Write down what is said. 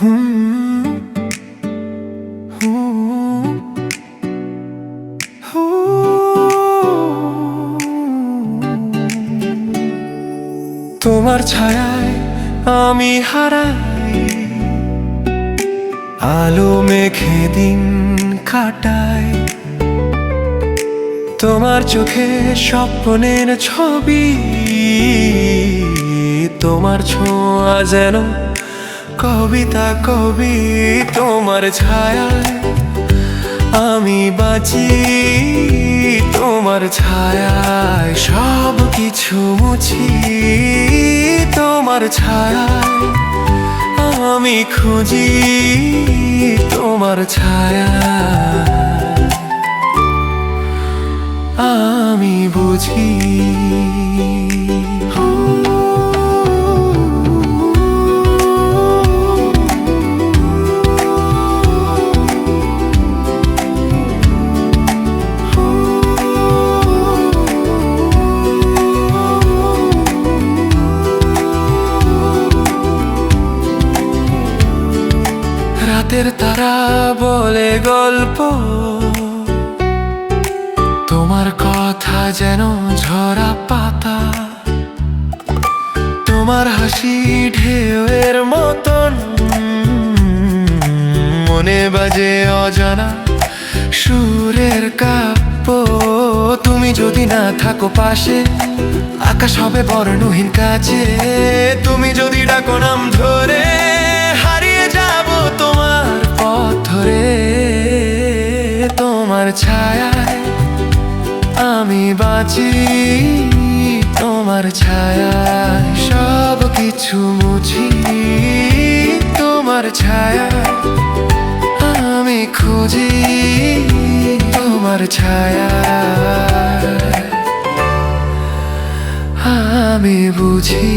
তোমার ছায়ায় আমি হারাই আলো মেঘে দিন কাটাই তোমার চোখে স্বপ্নের ছবি তোমার ছোঁয়া যেন কবিতা কবি, তোমার ছায়ায় আমি বাঁচি। তোমার ছায়ায় সব কিছু মুছি। তোমার ছায়ায় আমি খুঁজি। তোমার ছায়া আমি বুঝি। রাতের তারা বলে গল্প। তোমার কথা যেন ঝরা পাতা। তোমার হাসি ঢেউয়ের মতন। মনে বাজে অজানা সুরের কাব্য। তুমি যদি না থাকো পাশে, আকাশ হবে বর্ণহীন কাছে। তুমি যদি ডাকো নাম ধরে তোমার ছায়ায় আমি বাঁচি, তোমার ছায়ায় সব কিছু মুছি, তোমার ছায়া আমি খুঁজি, তোমার ছায়া আমি বুঝি।